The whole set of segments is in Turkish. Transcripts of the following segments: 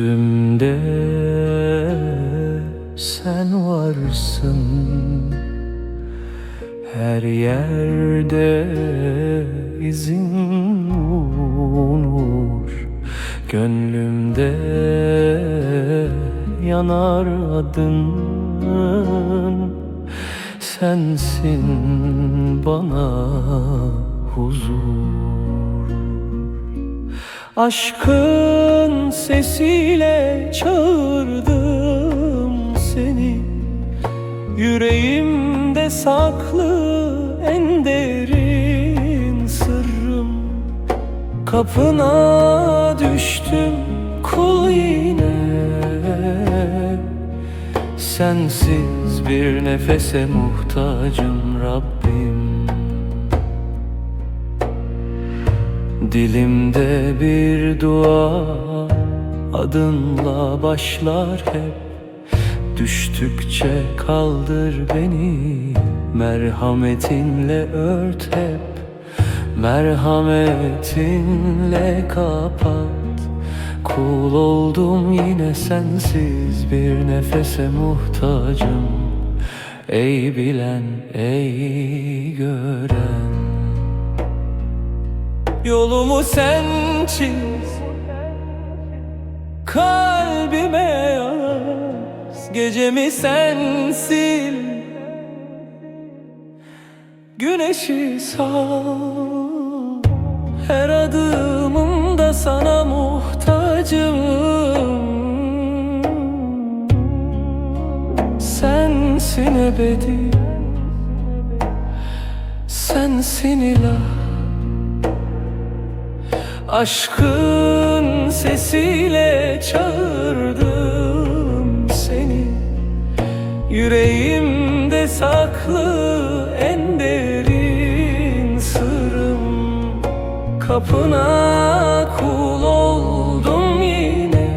Gözümde sen varsın. Her yerde izin bulur Gönlümde yanar adın. Sensin bana huzur. Aşkın sesiyle çağırdım seni. Yüreğimde saklı en derin sırrım. Kapına düştüm kul yine. Sensiz bir nefese muhtacım Rabbim Dilimde bir dua adınla başlar hep. Düştükçe kaldır beni Merhametinle ört hep. Merhametinle kapat. Kul oldum yine sensiz bir nefese muhtacım. Ey bilen, ey gören Yolumu sen çiz. Kalbime yaz Gecemi sen sil. Güneşi sal. Her adımımda sana muhtacım. Sensin ebedi. Sensin ilah Aşkın sesiyle çağırdım seni. Yüreğimde saklı en derin sırrım. Kapına kul oldum yine.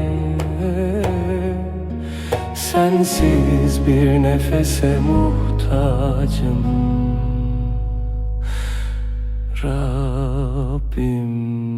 Sensiz bir nefese muhtacım. Rabbim